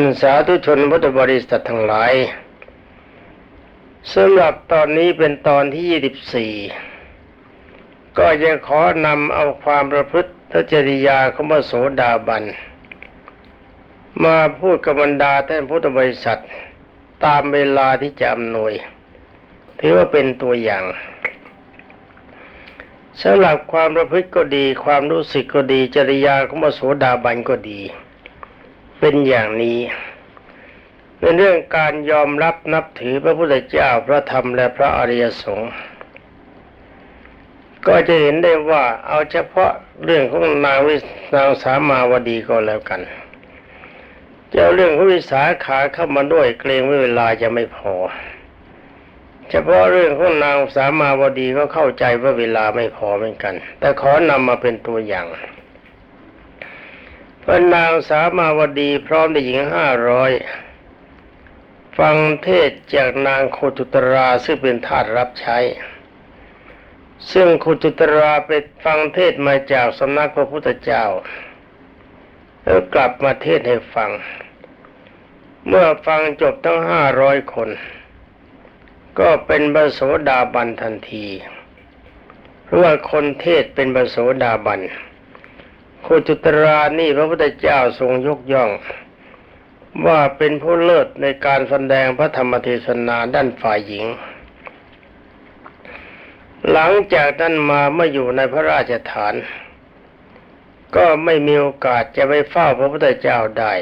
านสาธุชนพุทธบริษัททั้งหลายสำหรับตอนนี้เป็นตอนที่ 24 ก็จะขอนำเอาความประพฤติจริยาของพระโสดาบัน มาพูดกับบรรดาท่านพุทธบริษัท ตามเวลาที่จะอำนวย ถือว่าเป็นตัวอย่างสำหรับความประพฤติก็ดี ความรู้สึกก็ดีจริยาของพระโสดาบันก็ดี เป็นอย่างนี้เป็นเรื่องการยอมรับนับถือพระพุทธเจ้าพระธรรมและพระอริยสงฆ์ก็จะเห็นได้ว่าเอาเฉพาะเรื่องของนางวินางสามาวดีก็แล้วกันจะเอาเรื่องของวิสาขาเข้ามาด้วยเกรงว่าเวลาจะไม่พอ เฉพาะเรื่องของนางสามาวดีก็เข้าใจว่าเวลาไม่พอเหมือนกัน แต่ขอนำมาเป็นตัวอย่าง พระนางสามาวดีพร้อมด้วยหญิงห้าร้อยฟังเทศจากนางโคตุตราซึ่งเป็นทาสรับใช้ ซึ่งโคตุตราไปฟังเทศมาจากสำนักพระพุทธเจ้า แล้วกลับมาเทศให้ฟัง เมื่อฟังจบทั้งห้าร้อยคน ก็เป็นบโสดาบันทันที เพราะว่าคนเทศเป็นบโสดาบัน โคตุตรานี่พระพุทธเจ้าทรงยกย่อง ว่าเป็นผู้เลิศในการแสดงพระธรรมเทศนาด้านฝ่ายหญิง หลังจากนั้นมาเมื่ออยู่ในพระราชฐาน ก็ไม่มีโอกาสจะไปเฝ้าพระพุทธเจ้าได้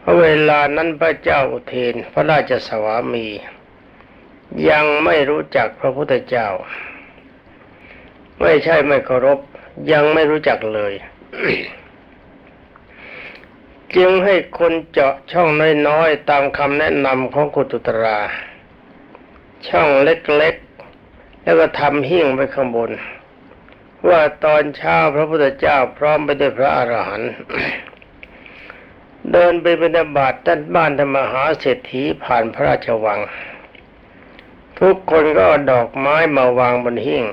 เพราะเวลานั้นพระเจ้าอุเทนพระราชสวามี ยังไม่รู้จักพระพุทธเจ้า ไม่ใช่ไม่เคารพ ยังไม่รู้จักเลย จึงให้คนเจาะช่องน้อยๆตามคำแนะนำของกุตุตรา ช่องเล็กๆ แล้วก็ทำหิ้งไว้ข้างบน ว่าตอนเช้าพระพุทธเจ้าพร้อมไปด้วยพระอรหันต์เดินไปบิณฑบาตด้านบ้านธรรมหาเศรษฐีผ่านพระราชวัง ทุกคนก็ดอกไม้มาวางบนหิ้ง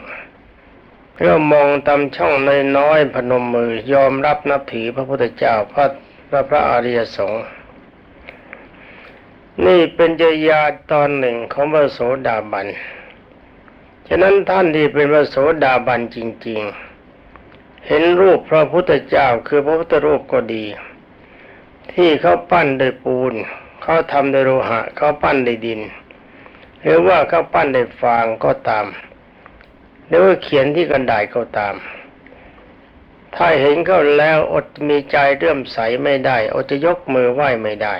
แล้วมองตามช่องน้อยๆพนมมือยอมรับนับถือพระพุทธเจ้าพระพระพระอริยสงฆ์นี่เป็นจยาตอนหนึ่งของพระโสดาบัน ฉะนั้นท่านที่เป็นพระโสดาบันจริง ๆ เห็นรูปพระพุทธเจ้าคือพระพุทธรูปก็ดี ที่เขาปั้นด้วยปูน เขาทำด้วยโลหะ เขาปั้นด้วยดิน หรือว่าเขาปั้นด้วยฟางก็ตาม รือว่าเขียนที่กันดาษก็ตาม ถ้าเห็นเขาแล้วอดมีใจเรื่มใสไม่ได้ อดจะยกมือไหว้ไม่ได้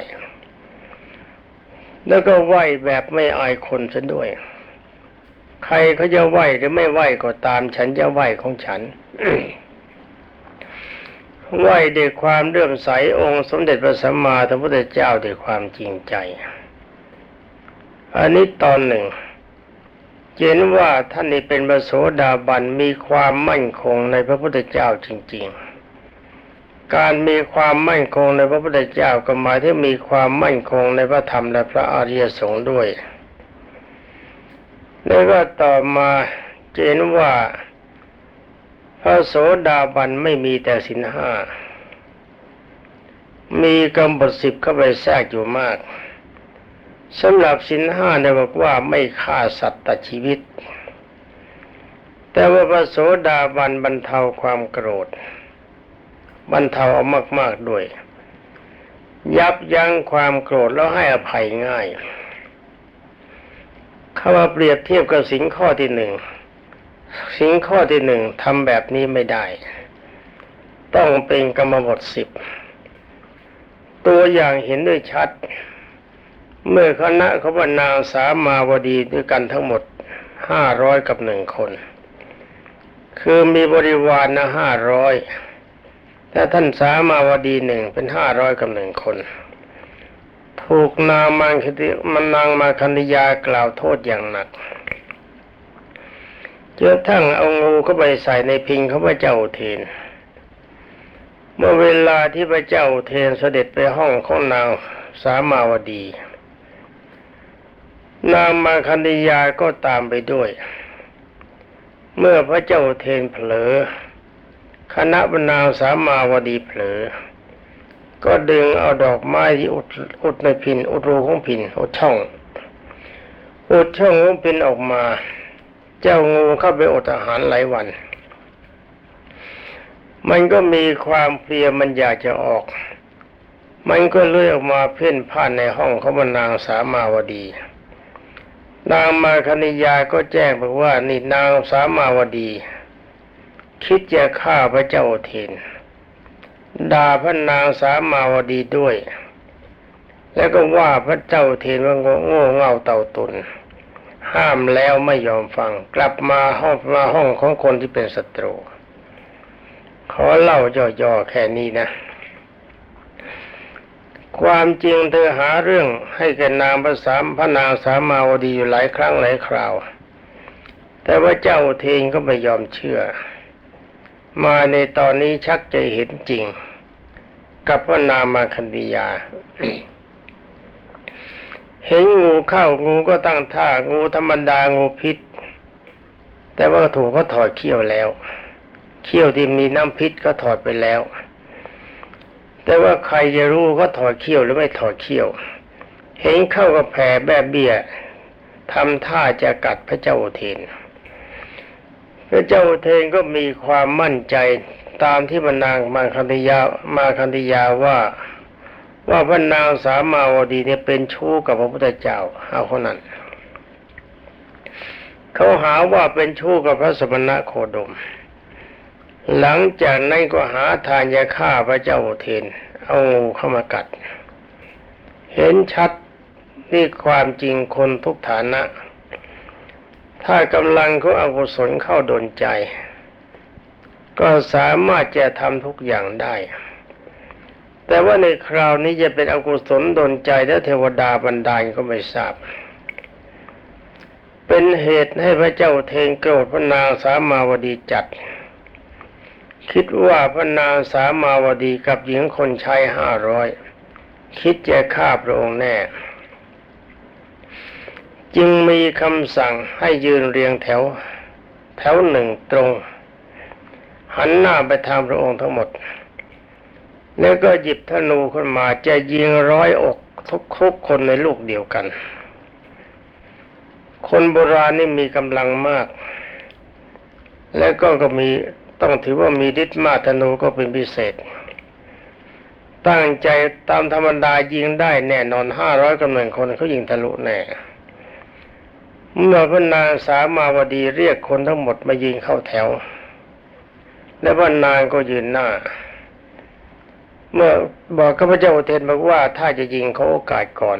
แล้วก็ไหว้แบบไม่อายคนซะด้วย ใครเขาจะไหว้หรือไม่ไหว้ก็ตาม ฉันจะไหว้ของฉันไหว้ด้วยความเรื่มใสองค์สมเด็จพระสัมมาสัมพุทธเจ้าด้วยความจริงใจ อันนี้ตอนหนึ่ง เห็นว่าท่านนี้เป็นพระโสดาบันมีความมั่นคงในพระพุทธเจ้าจริง ๆ การมีความมั่นคงในพระพุทธเจ้าก็หมายถึงมีความมั่นคงในพระธรรมและพระอริยสงฆ์ด้วย แล้วก็ต่อมาเห็นว่าพระโสดาบันไม่มีแต่สินห้า มีกำบทสิบเข้าไปแทรกอยู่มาก สำหรับสินห้าเนี่ยบอกว่าไม่ฆ่าสัตว์ตัดชีวิต แต่ว่าพระโสดาบันบรรเทาความโกรธ บรรเทาเอามาก ๆ ด้วย ยับยั้งความโกรธแล้วให้อภัยง่ายข้าว่าเปรียบเทียบกับสิงข้อที่หนึ่งสิงข้อที่หนึ่งทำแบบนี้ไม่ได้ ต้องเป็นกรรมบทสิบ ตัวอย่างเห็นด้วยชัด เมื่อคณะเขาว่านางสามาวดีด้วยกันทั้งหมดห้าร้อยกับหนึ่งคน คือมีบริวารนะห้าร้อยแต่ท่านสามาวดีหนึ่งเป็นห้าร้อยกับหนึ่งคน ถูกนางมังคติมันนางมาคันยากล่าวโทษอย่างหนักจนทั้งเอางูเข้าไปใส่ในพิงเขาพระเจ้าเทน เมื่อเวลาที่พระเจ้าเทนเสด็จไปห้องของนางสามาวดี นางมาคันยาก็ตามไปด้วย เมื่อพระเจ้าเทนเผลอ คณะบรรณาสามาวดีเผลอ ก็ดึงเอาดอกไม้ที่อุดอุดในพินอุดรูของพินอุดช่องอุดช่องของพินออกมา เจ้างูเข้าไปอดอาหารหลายวัน มันก็มีความเพลียมันอยากจะออก มันก็เลื่อยออกมาเพ่นพ่านในห้องของนางสามาวดี นางมาคณิยาก็แจ้งบอกว่านี่นางสามาวดี คิดจะฆ่าพระเจ้าเทนด่าพระนางสามาวดีด้วย แล้วก็ว่าพระเจ้าเทนว่าโง่เง่าเต่าตุน ห้ามแล้วไม่ยอมฟัง กลับมาห้องมาห้องของคนที่เป็นศัตรูขอเล่าย่อๆแค่นี้นะ ความจริงเธอหาเรื่องให้แกนางพระสามพระนางสามาวดีอยู่หลายครั้งหลายคราว แต่ว่าเจ้าเทนก็ไม่ยอมเชื่อ มาในตอนนี้ชักจะเห็นจริง กับพระนามาคันธียา เห็นงูเข้างูก็ตั้งท่างูธรรมดางูพิษ แต่ว่าถูกเขาถอดเขี้ยวแล้ว เขี้ยวที่มีน้ำพิษก็ถอดไปแล้ว แต่ว่าใครจะรู้เขาถอดเขี้ยวหรือไม่ถอดเขี้ยว เห็นเข้ากับแผลแบบเบี้ยทำท่าจะกัดพระเจ้าเทน พระเจ้าเทนก็มีความมั่นใจตามที่มานางมาคันธยามาคันธยาว่าว่าพระนางสามาวดีเนี่ยเป็นชู้กับพระพุทธเจ้าเอาคนนั้นเขาหาว่าเป็นชู้กับพระสมณะโคดม หลังจากนั้นก็หาทานยาฆ่าพระเจ้าเทน เอางูเข้ามากัด เห็นชัดนี่ความจริงคนทุกฐานะ ถ้ากำลังเขาอากุศลเข้าดนใจ ก็สามารถจะทำทุกอย่างได้ แต่ว่าในคราวนี้จะเป็นอกุศลดนใจและเทวดาบันดาลก็ไม่ทราบ เป็นเหตุให้พระเจ้าเทงโกรธพระนางสามาวดีจัด คิดว่าพระนางสามาวดีกับหญิงคนชายห้าร้อยคิดจะฆ่าพระองค์แน่ จึงมีคำสั่งให้ยืนเรียงแถว แถวหนึ่งตรง หันหน้าไปทางพระองค์ทั้งหมด แล้วก็หยิบธนูขึ้นมาจะยิงร้อยอกทุกคุกคนในลูกเดียวกัน คนโบราณนี่มีกำลังมาก แล้วก็ก็มี ต้องถือว่ามีฤทธิ์มากธนูก็เป็นพิเศษ ตั้งใจตามธรรมดายิงได้แน่นอนห้าร้อยกำลังคนเขายิงทะลุแน่เมื่อพระนางสามาวดีเรียกคนทั้งหมดมายิงเข้าแถว และพระนางก็ยืนหน้า เมื่อบอกข้าพเจ้าอุเทนบอกว่าถ้าจะยิงเขาโอกาสก่อน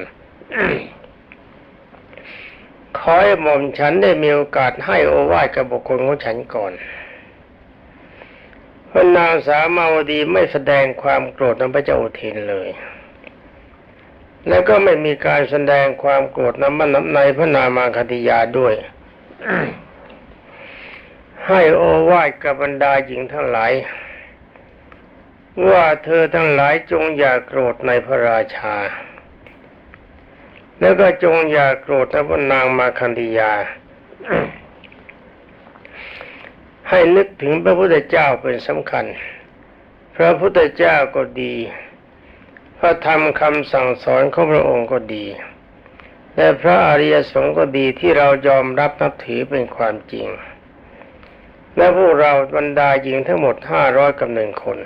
ขอให้หม่อมฉันได้มีโอกาสให้โอวาทกับบุคคลของฉันก่อน พระนางสามาวดีไม่แสดงความโกรธนพระเจ้าอุเทนเลย แล้วก็ไม่มีการแสดงความโกรธน้ำมันในพระนามาคติยาด้วย ให้โอวาทกับบรรดาหญิงทั้งหลาย ว่าเธอทั้งหลายจงอย่าโกรธในพระราชา แล้วก็จงอย่าโกรธในพระนางมาคันธียา ให้นึกถึงพระพุทธเจ้าเป็นสำคัญ พระพุทธเจ้าก็ดี พระธรรมคำสั่งสอนของพระองค์ก็ดีและพระอริยสงฆ์ก็ดีที่เรายอมรับนับถือเป็นความจริง และพวกเราบรรดาหญิงทั้งหมดห้าร้อยกับหนึ่งคน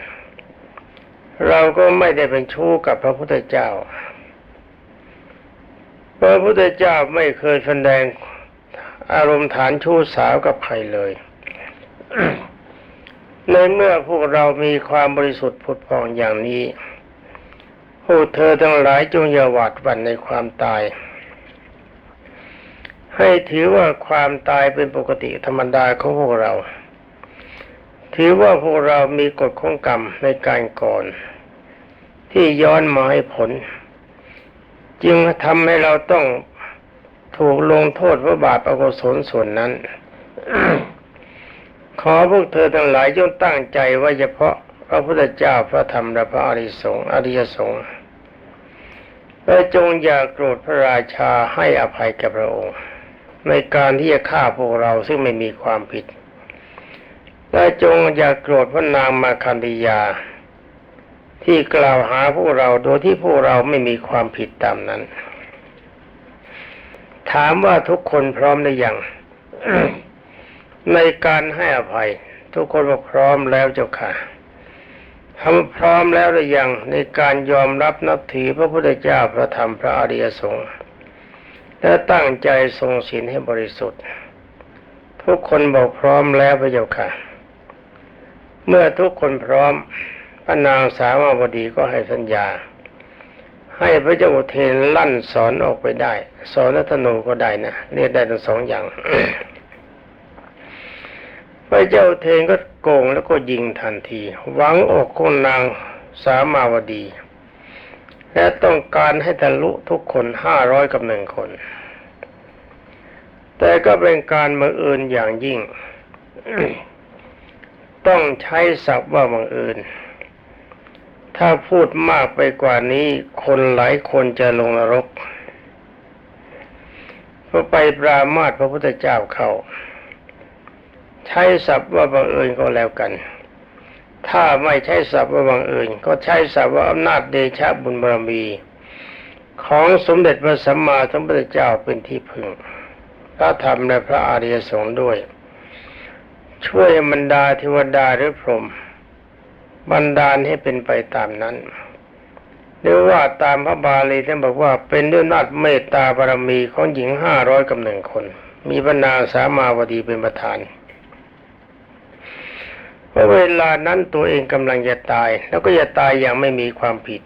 เราก็ไม่ได้เป็นชู้กับพระพุทธเจ้า พระพุทธเจ้าไม่เคยแสดงอารมณ์ฐานชู้สาวกับใครเลย ในเมื่อพวกเรามีความบริสุทธิ์ผุดผ่องอย่างนี้พวกเธอทั้งหลายจงอย่าหวาดหวั่นในความตาย ให้ถือว่าความตายเป็นปกติธรรมดาของพวกเรา ถือว่าพวกเรามีกฎของกรรมในการก่อน ที่ย้อนมาให้ผล จึงทำให้เราต้องถูกลงโทษเพราะบาปอกุศลส่วนนั้น อพวกเธอทั้งหลายจงตั้งใจว่าเฉพาะพระพุทธเจ้าพระธรรมและพระอริสงฆ์อริยสงฆ์และจงอย่าโกรธพระราชาให้อภัยแก่พระองค์ ในการที่จะฆ่าพวกเราซึ่งไม่มีความผิดและจงอย่าโกรธพระนางมาคันธียา ที่กล่าวหาพวกเราโดยที่พวกเราไม่มีความผิดตามนั้น ถามว่าทุกคนพร้อมหรือยัง ในการให้อภัย ทุกคนบอกพร้อมแล้วเจ้าค่ะทำพร้อมแล้วหรือยังในการยอมรับนับถือพระพุทธเจ้าพระธรรมพระอริยสงฆ์และตั้งใจทรงศีลให้บริสุทธิ์ ทุกคนบอกพร้อมแล้วพระเจ้าค่ะ เมื่อทุกคนพร้อมพระนางสาวบดีก็ให้สัญญา ให้พระเจ้าอุเทนลั่นสอนออกไปได้ สอนนัตโนก็ได้นะเรียกได้ทั้งสองอย่าง พระเจ้าเทนก็โกงแล้วก็ยิงทันที หวังอกของนางสามาวดี และต้องการให้ทะลุทุกคนห้าร้อยกับหนึ่งคน แต่ก็เป็นการบังเอิญอย่างยิ่ง ต้องใช้ศัพท์ว่าบังเอิญถ้าพูดมากไปกว่านี้คนหลายคนจะลงนรกพอไปปรามาสพระพุทธเจ้าเข้า ใช้ศัพท์ว่าบังเอิญก็แล้วกัน ถ้าไม่ใช้ศัพท์ว่าบังเอิญก็ใช้ศัพท์ว่าอำนาจเดชะบุญบารมี ของสมเด็จพระสัมมาสัมพุทธเจ้าเป็นที่พึ่ง พระธรรมและพระอริยสงฆ์ด้วย ช่วยบรรดาเทวดาหรือพรหมบันดาลให้เป็นไปตามนั้นหรือว่าตามพระบาลีท่านบอกว่าเป็นด้วยนาจเมตตาบารมีของหญิงห้าร้อยกับหนึ่งคน มีพระนางสามาวดีเป็นประธาน เพราะเวลานั้นตัวเองกำลังจะตาย แล้วก็จะตายอย่างไม่มีความผิด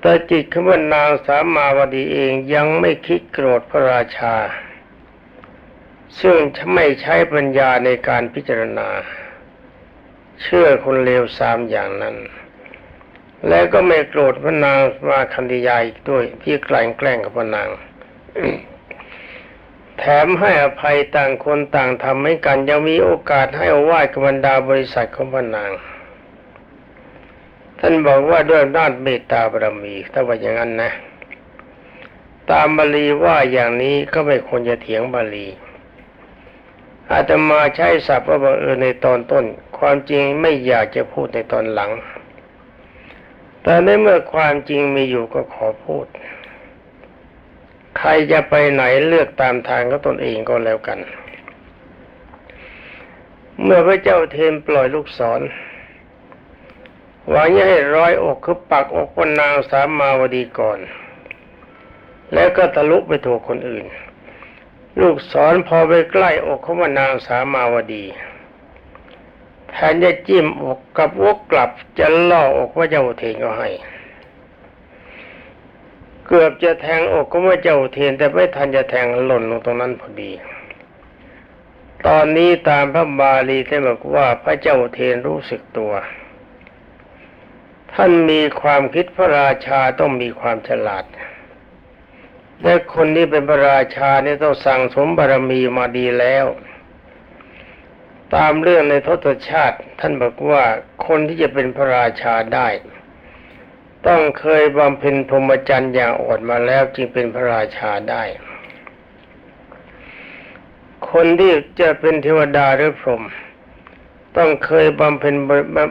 แต่จิตของพระนางสามาวดีเองยังไม่คิดโกรธพระราชา ซึ่งไม่ใช้ปัญญาในการพิจารณา เชื่อคนเลวสามอย่างนั้น แล้วก็ไม่โกรธพระนางมาคันธยาอีกด้วยที่แกล้งแกล้งกับพระนาง แถมให้อภัยต่างคนต่างทำให้กัน ยังมีโอกาสให้อวาดกับบรรดาบริษัทของพระนาง ท่านบอกว่าด้วยนาจเมตตาบารมี ถ้าว่าอย่างนั้นนะ ตามบาลีว่าอย่างนี้ก็ไม่ควรจะเถียงบาลีอาตมาใช้ศัพท์ว่าบังเอิญในตอนต้น ความจริงไม่อยากจะพูดในตอนหลัง แต่ในเมื่อความจริงมีอยู่ก็ขอพูด ใครจะไปไหนเลือกตามทางของตนเองก็แล้วกัน เมื่อพระเจ้าเทนปล่อยลูกศรหวังจะให้ร้อยอกคือปักอกพนางสามมาวดีก่อน แล้วก็ทะลุไปถูกคนอื่น ลูกศรพอไปใกล้อกของนางสามาวดีแทนจะจิ้มอกกับวกกลับจะล่ออกว่าเจ้าเทนก็ให้ เกือบจะแทงอกก็ว่เจ้าเทียนแต่ไม่ทันจะแทงหล่นลงตรงนั้นพอดี ตอนนี้ตามพระบาลีท่านบอกว่าพระเจ้าเทนรู้สึกตัว ท่านมีความคิดพระราชาต้องมีความฉลาดและคนนี้เป็นพระราชาเนี่ยต้องสั่งสมบารมีมาดีแล้ว ตามเรื่องในทศชาติ ท่านบอกว่าคนที่จะเป็นพระราชาได้ ต้องเคยบำเพ็ญพรหมจรรย์อย่างอดมาแล้วจึงเป็นพระราชาได้ คนที่จะเป็นเทวดาหรือพรหมต้องเคยบำเพ็ญ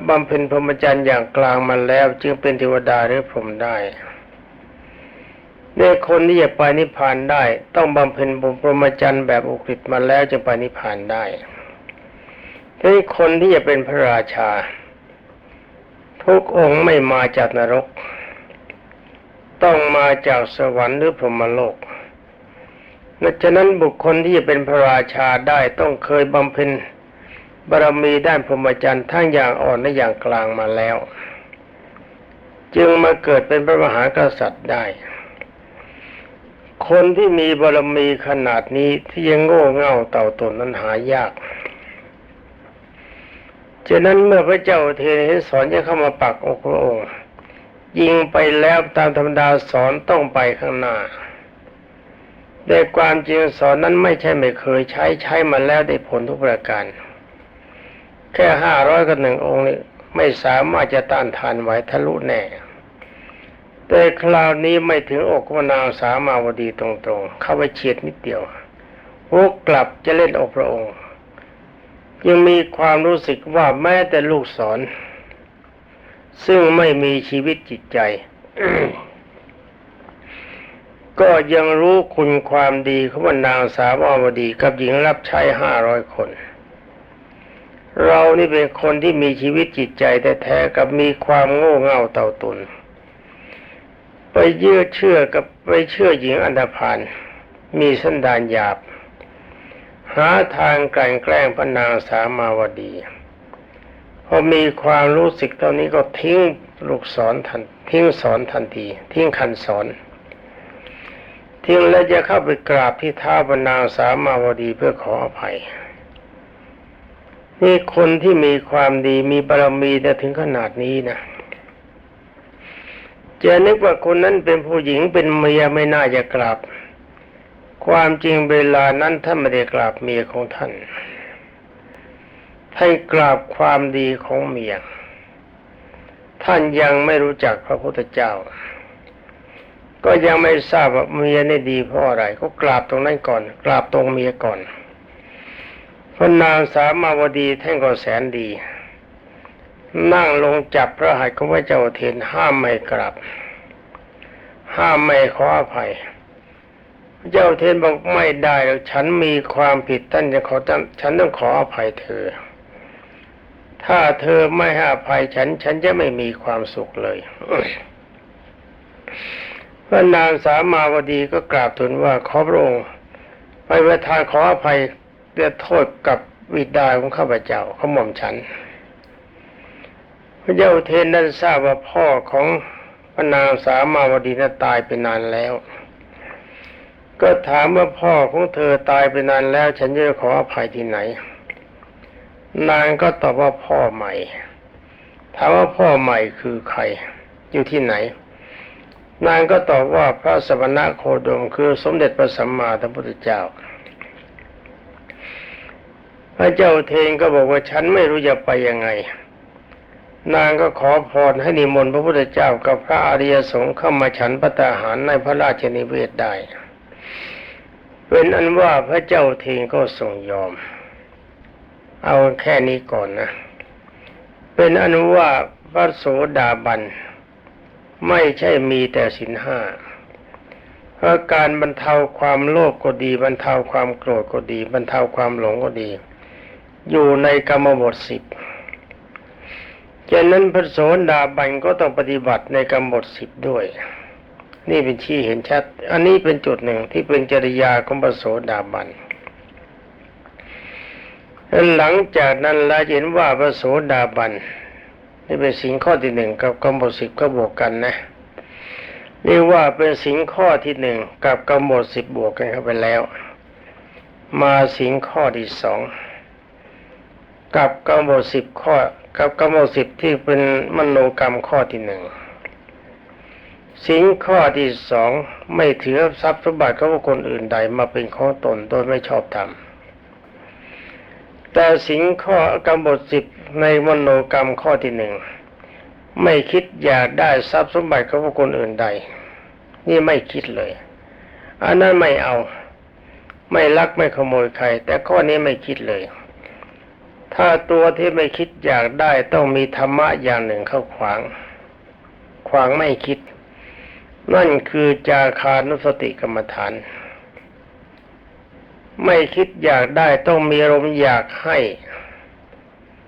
บำเพ็ญพรหมจรรย์อย่างกลางมาแล้ว จึงเป็นเทวดาหรือพรหมได้ในคนที่จะไปนิพพานได้ ต้องบำเพ็ญพรหมจรรย์แบบอุกฤษมาแล้วจึงไปนิพพานได้ทีนี้คนที่จะเป็นพระราชา ทุกองค์ไม่มาจากนรก ต้องมาจากสวรรค์หรือพรหมโลกดังนั้นบุคคลที่จะเป็นพระราชาได้ต้องเคยบำเพ็ญบารมีด้านพรหมจรรย์ทั้งอย่างอ่อนและอย่างกลางมาแล้ว จึงมาเกิดเป็นพระมหากษัตริย์ได้ คนที่มีบารมีขนาดนี้ที่ยังโง่เง่าเต่าตนนั้นหายาก ฉะนั้นเมื่อพระเจ้าเทนเห็นสอนจะเข้ามาปักอกพระองค์ยิงไปแล้วตามธรรมดาสอนต้องไปข้างหน้าแต่ความจริงสอนนั้นไม่ใช่ไม่เคยใช้ใช้มาแล้วได้ผลทุกประการ แค่ห้าร้อยกับหนึ่งองค์นี้ไม่สามารถจะต้านทานไหวทะลุแน่ แต่คราวนี้ไม่ถึงอกของนางสามาวดีตรงๆ เข้าไปเฉียดนิดเดียววกกลับจะเล่นอกพระองค์ ยังมีความรู้สึกว่าแม้แต่ลูกศร ซึ่งไม่มีชีวิตจิตใจ ก็ยังรู้คุณความดีของว่านางสาวอวดีกับหญิงรับใช้ห้าร้อยคน เรานี่เป็นคนที่มีชีวิตจิตใจแต่แท้กับมีความโง่เง่าเต่าตุน ไปเยื่อเชื่อกับไปเชื่อหญิงอันธพาลมีสันดานหยาบ หาทางกลั่นแกล้งพระนางสามาวดี พอมีความรู้สึกเท่านี้ก็ทิ้งลูกศรทันทิ้งสอนทันที ทิ้งคันสอนทิ้งแล้วจะเข้าไปกราบที่ท้าพระนางสามาวดีเพื่อขออภัยนี่คนที่มีความดีมีบารมีแต่ถึงขนาดนี้นะจะนึกว่าคนนั้นเป็นผู้หญิงเป็นเมียไม่น่าจะกราบ ความจริงเวลานั้นท่านไม่ได้กราบเมียของท่านท่านกราบความดีของเมีย ท่านยังไม่รู้จักพระพุทธเจ้า ก็ยังไม่ทราบว่าเมียนี่ดีเพราะอะไร ก็กราบตรงนั้นก่อน กราบตรงเมียก่อนพระนางสามาวดีท่านก็แสนดี นั่งลงจับพระหัตถ์ของพระเจ้าเทนห้ามไม่กราบห้ามไม่ขออภัย เจ้าเทนบอกไม่ได้ฉันมีความผิดท่านจะขอฉันต้องขออภัยเธอ ถ้าเธอไม่ให้อภัยฉัน ฉันจะไม่มีความสุขเลยพระนางสามาวดีก็กราบทูลว่าขอพระองค์ไปประทานขออภัยเดือดโทษกับวิดาของข้าพเจ้าเขาหม่อมฉัน พระเจ้าเทนนั้นทราบว่าพ่อของพระนางสามาวดีนั้นตายไปนานแล้ว ก็ถามว่าพ่อของเธอตายไปนานแล้ว ฉันจะขออภัยที่ไหน นางก็ตอบว่าพ่อใหม่ ถามว่าพ่อใหม่คือใคร อยู่ที่ไหน นางก็ตอบว่าพระสมณะโคดมคือสมเด็จพระสัมมาสัมพุทธเจ้า พระเจ้าเทนก็บอกว่าฉันไม่รู้จะไปยังไง นางก็ขอพรให้นิมนต์พระพุทธเจ้ากับพระอริยสงฆ์เข้ามาฉันพระตาหารในพระราชนิเวศได้ เป็นอันว่าพระเจ้าเทนก็ทรงยอม เอาแค่นี้ก่อนนะ เป็นอนุว่าพระโสดาบัน ไม่ใช่มีแต่สินห้าเพราะการบรรเทาความโลภก็ดี บรรเทาความโกรธก็ดี บรรเทาความหลงก็ดี อยู่ในกรรมบทสิบฉะนั้นพระโสดาบันก็ต้องปฏิบัติในกรรมบทสิบด้วย นี่เป็นชี้เห็นชัด อันนี้เป็นจุดหนึ่งที่เป็นจริยาของพระโสดาบันหลังจากนั้นเราเห็นว่าพระโสดาบันนี่เป็นสิ่งข้อที่หนึ่งกับกรรมบทสิบก็บวกกันนะเรียกว่าเป็นสิ่งข้อที่หนึ่งกับกรรมบทสิบบวกกันเข้าไปแล้ว มาสิ่งข้อที่สองกับกรรมบทสิบข้อ กับกรรมบทสิบที่เป็นมโนกรรมข้อที่หนึ่ง สิ่งข้อที่สองไม่ถือทรัพย์สมบัติของคนอื่นใดมาเป็นของตนโดยไม่ชอบธรรมแต่สิ่งข้อกรรมบทสิบในมโนกรรมข้อที่หนึ่งไม่คิดอยากได้ทรัพย์สมบัติของคนอื่นใด นี่ไม่คิดเลยอันนั้นไม่เอา ไม่ลักไม่ขโมยใคร แต่ข้อนี้ไม่คิดเลย ถ้าตัวที่ไม่คิดอยากได้ต้องมีธรรมะอย่างหนึ่งเข้าขวาง ขวางไม่คิด นั่นคือจาคานุสติกรรมฐาน ไม่คิดอยากได้ต้องมีอารมอยากให้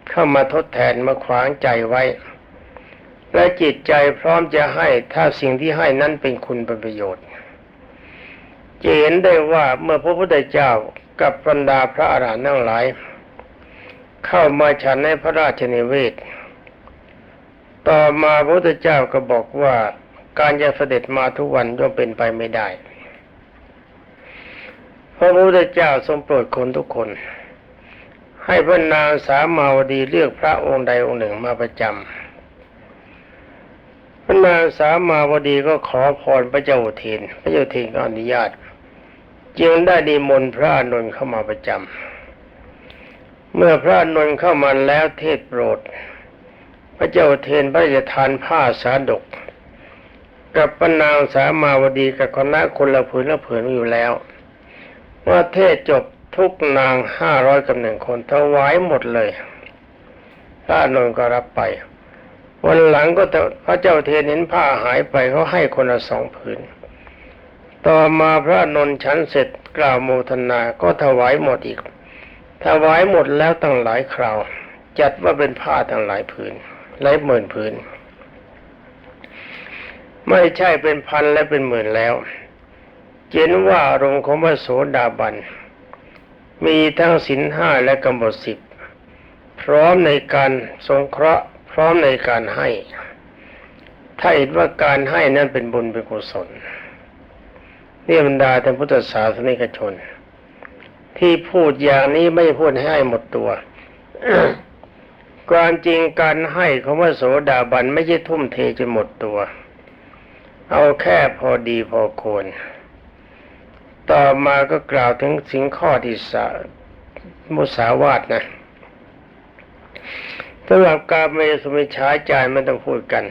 เข้ามาทดแทนมาขวางใจไว้ และจิตใจพร้อมจะให้ถ้าสิ่งที่ให้นั้นเป็นคุณเป็นประโยชน์จะเห็นได้ว่าเมื่อพระพุทธเจ้ากับบรรดาพระอรหันต์ทั้งหลาย เข้ามาฉันในพระราชนิเวศ ต่อมาพระพุทธเจ้าก็บอกว่า การจะเสด็จมาทุกวันย่อมเป็นไปไม่ได้ พระพุทธเจ้าทรงโปรดคนทุกคน ให้พระนางสามาวดีเลือกพระองค์ใดองค์หนึ่งมาประจำพระนางสามาวดีก็ขอพรพระเจ้าเทนพระเจ้าเทนก็อนุญาต จึงได้นิมนพระนนท์เข้ามาประจำเมื่อพระนนท์เข้ามาแล้วเทศโปรด พระเจ้าเทนพระราชทานผ้าสาดก กับพระนางสามาวดีกับคณะคนละผืนละผืนอยู่แล้ว ว่าเทศจบทุกนางห้าร้อยกับหนึ่งคนถวายหมดเลยพระนนท์ก็รับไป วันหลังก็พระเจ้าเทนเห็นผ้าหายไปเขาให้คนละสองผืน ต่อมาพระนนท์ฉันเสร็จกล่าวโมทนาก็ถวายหมดอีก ถวายหมดแล้วตั้งหลายคราว จัดว่าเป็นผ้าตั้งหลายผืนหลายหมื่นผืน ไม่ใช่เป็นพันและเป็นหมื่นแล้วเจนว่าอารมณ์ของพระโสดาบัน มีทั้งศีลห้าและกำหนดสิบพร้อมในการสงเคราะห์ พร้อมในการให้ ถ้าเห็นว่าการให้นั้นเป็นบุญเป็นกุศลเนี่ยบรรดาท่านพุทธศาสนิกชน ที่พูดอย่างนี้ไม่พูดให้หมดตัวความจริงการให้ของพระโสดาบันไม่ใช่ทุ่มเทจนหมดตัว เอาแค่พอดีพอควรต่อมาก็กล่าวถึงสิ่งข้อที่สามุสาวาทนะสำหรับการเมสุมิฉาจายไม่ต้องพูดกัน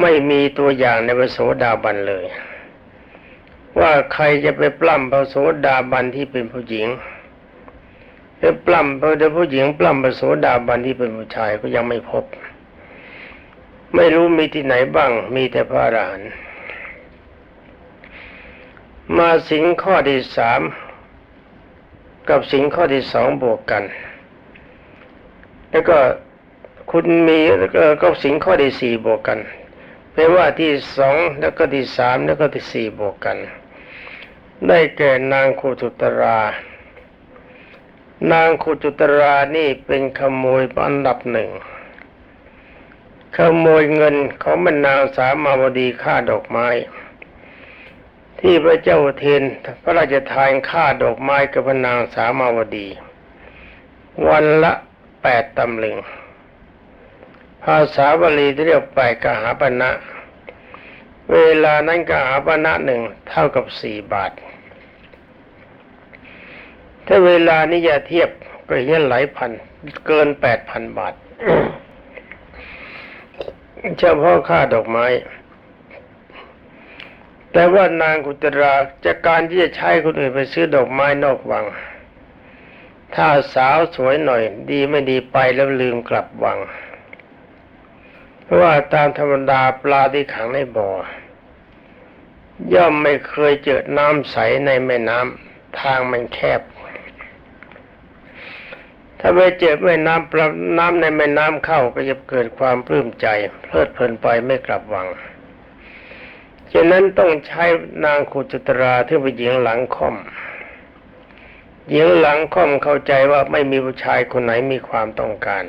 ไม่มีตัวอย่างในพระโสดาบันเลย ว่าใครจะไปปล้ำพระโสดาบันที่เป็นผู้หญิงไปปล้ำพระผู้หญิงปล้ำพระโสดาบันที่เป็นผู้ชายก็ยังไม่พบ ไม่รู้มีที่ไหนบ้าง มีแต่พระอรหันต์มาสิงข้อที่สามกับสิงข้อที่สองบวกกัน แล้วก็คุณมีแล้วก็สิงข้อที่สี่บวกกันแปลว่าที่สองแล้วก็ที่สามแล้วก็ที่สี่บวกกัน ได้แก่นางคูตุตรา นางคูตุตรานี่เป็นขโมยอันดับหนึ่ง ขโมยเงินของบรรนางสามาวดีค่าดอกไม้ ที่พระเจ้าเทนพระราชทานค่าดอกไม้กับพนางสามาวดี วันละแปดตำลึง ภาษาบาลีที่เรียกแปดกหาปณะเวลานั้นกหาปณะหนึ่งเท่ากับสี่บาท ถ้าเวลานี้อย่าเทียบก็เห็นหลายพัน เกินแปดพันบาท เฉพาะค่าดอกไม้ แต่ว่านางกุตราจากการที่จะใช้คนอื่นไปซื้อดอกไม้นอกวัง ถ้าสาวสวยหน่อย ดีไม่ดีไปแล้วลืมกลับวัง เพราะว่าตามธรรมดาปลาที่ขังในบ่อ ย่อมไม่เคยเจอน้ำใสในแม่น้ำทางมันแคบ ถ้าไปเจอแม่น้ำปลาน้ำในแม่น้ำเข้าก็จะเกิดความปลื้มใจ เพลิดเพลินไปไม่กลับวังฉะนั้นต้องใช้นางขุจตราที่เป็นหญิงหลังค่อม หญิงหลังค่อมเข้าใจว่าไม่มีผู้ชายคนไหนมีความต้องการ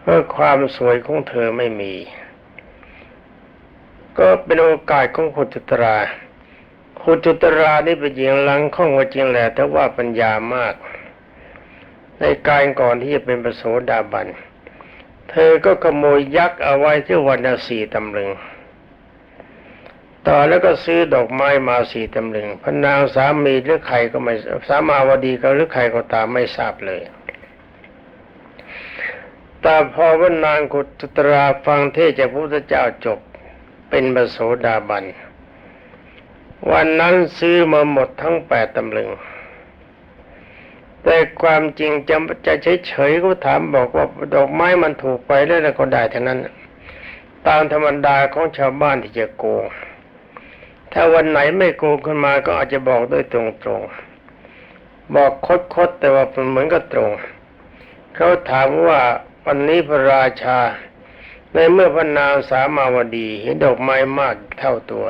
เพราะความสวยของเธอไม่มี ก็เป็นโอกาสของขุจตราขุจตรานี่เป็นหญิงหลังค่อมก็จริงแหละแต่ว่าปัญญามาก ในการก่อนที่จะเป็นประโสดาบัน เธอก็ขโมยยักษ์เอาไว้ที่วันละสี่ตำลึง ต่อแล้วก็ซื้อดอกไม้มาสี่ตำลึงพนางสามีหรือใครก็ไม่สามาวดีก็หรือใครก็ตามไม่ทราบเลยแต่พอว่านางกุตราฟังเทศจากพระพุทธเจ้าจบเป็นบโสดาบัน วันนั้นซื้อมาหมดทั้งแปดตำลึง แต่ความจริงจะจะเฉยๆก็ถามบอกว่าดอกไม้มันถูกไปแล้วก็ได้เท่านั้น ตามธรรมดาของชาวบ้านที่จะโกง ถ้าวันไหนไม่โกงขึ้นมาก็อาจจะบอกด้วยตรงๆ บอกคดๆแต่ว่ามันเหมือนกับตรง เขาถามว่าวันนี้พระราชา ในเมื่อพระนางสามาวดีเห็นดอกไม้มากเท่าตัว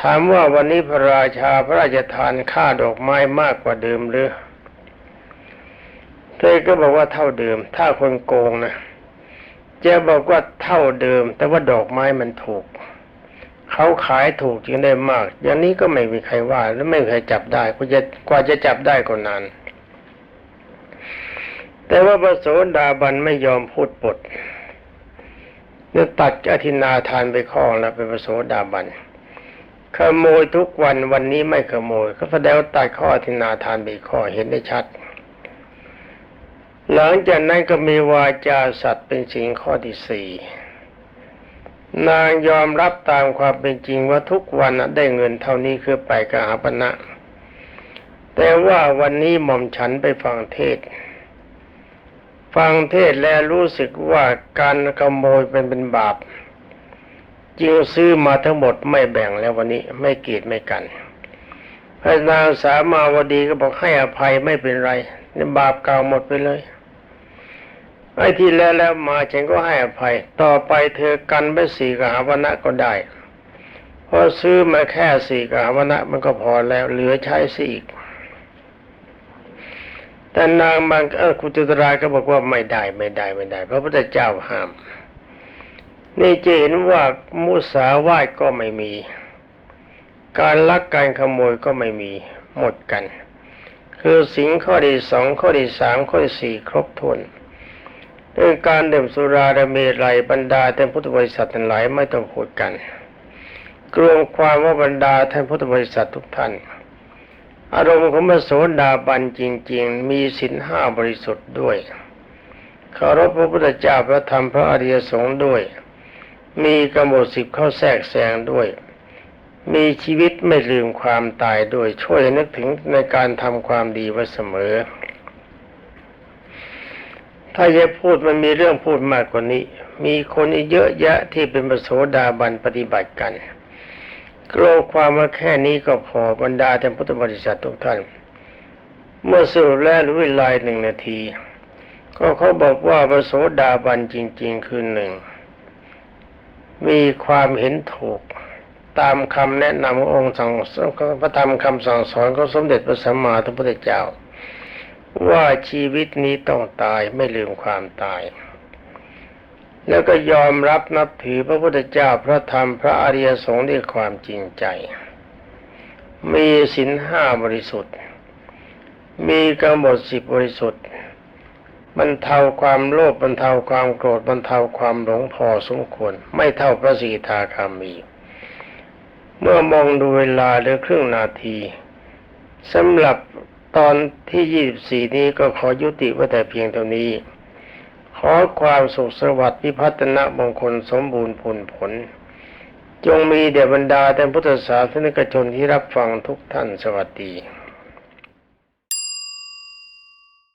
ถามว่าวันนี้พระราชาพระราชทานค่าดอกไม้มากกว่าเดิมหรือ เธอก็บอกว่าเท่าเดิม ถ้าคนโกงนะจะบอกว่าเท่าเดิม แต่ว่าดอกไม้มันถูก เขาขายถูกจึงได้มาก อย่างนี้ก็ไม่มีใครว่า และไม่มีใครจับได้กว่าจะกว่าจะจับได้ก็นาน แต่ว่าพระโสดาบันไม่ยอมพูดปดเนี่ยตัดอธินาทานไปข้อแล้วเป็นพระโสดาบันขโมยทุกวันวันนี้ไม่ขโมย ก็แสดงว่าตัดข้ออธินาทานไปข้อเห็นได้ชัด หลังจากนั้นก็มีวาจาสัตว์เป็นสิ่งข้อที่สี่นางยอมรับตามความเป็นจริงว่าทุกวันได้เงินเท่านี้คือไปกหาปณะแต่ว่าวันนี้หม่อมฉันไปฟังเทศ ฟังเทศแล้วรู้สึกว่าการขโมยเป็นเป็นบาปจึงซื้อมาทั้งหมดไม่แบ่งแล้ววันนี้ไม่เกียดไม่กันพระนางสามาวดีก็บอกให้อภัยไม่เป็นไรบาปเก่าหมดไปเลย ไอ้ที่แล้วแล้วมาฉันก็ให้อภัย ต่อไปเธอกันไปสี่กหาวนะก็ได้เพราะซื้อมาแค่สี่กหาวนะมันก็พอแล้ว เหลือใช้สิอีกแต่นางบางเออคุจุตราก็บอกว่าไม่ได้ไม่ได้ไม่ได้เพราะพระพุทธเจ้าห้าม นี่จะเห็นว่ามุสาวาทก็ไม่มี การลักการขโมยก็ไม่มีหมดกัน คือสิ่งข้อที่สองข้อที่สามข้อที่สี่ครบถ้วน เรื่องการดื่มสุราและเมรัยบรรดาท่านพุทธบริษัททั้งหลายไม่ต้องพูดกันกรวมความว่าบรรดาท่านพุทธบริษัททุกท่าน อารมณ์ของพระโสดาบันจริง ๆ มีสินห้าบริสุทธิ์ด้วยเคารพพระพุทธเจ้าพระธรรมพระอริยสงฆ์ด้วย มีกำหนดสิบเข้าแทรกแซงด้วย มีชีวิตไม่ลืมความตายด้วยช่วยนึกถึงในการทำความดีไว้เสมอ ถ้าจะพูดมันมีเรื่องพูดมากกว่านี้ มีคนอีกเยอะแยะที่เป็นประโสดาบันปฏิบัติกันกลัวความว่าแค่นี้ก็พอบรรดาท่านพุทธบริษัททุกท่าน เมื่อสรุปแล้วรู้เวลาหนึ่งนาที ก็เขาบอกว่าประโสดาบันจริง ๆ คือหนึ่งมีความเห็นถูกตามคำแนะนำขององค์สั่งพระธรรมคำสั่งสอนของสมเด็จพระสัมมาสัมพุทธเจ้า ว่าชีวิตนี้ต้องตายไม่ลืมความตาย แล้วก็ยอมรับนับถือพระพุทธเจ้าพระธรรมพระอริยสงฆ์ด้วยความจริงใจ มีศีลห้าบริสุทธิ์ มีกำหนดสิบบริสุทธิ์บรรเทาความโลภบรรเทาความโกรธบรรเทาความหลงพอสมควร ไม่เท่าพระสีทาคามี เมื่อมองดูเวลาเหลือครึ่งนาทีสำหรับ ตอนที่ยี่สิบสี่นี้ก็ขอยุติไว้แต่เพียงเท่านี้ ขอความสุขสวัสดิ์พิพัฒนมงคลสมบูรณ์ผลผล จงมีเดบรรดาแต่พุทธศาสนิกชนที่รับฟังทุกท่านสวัสดี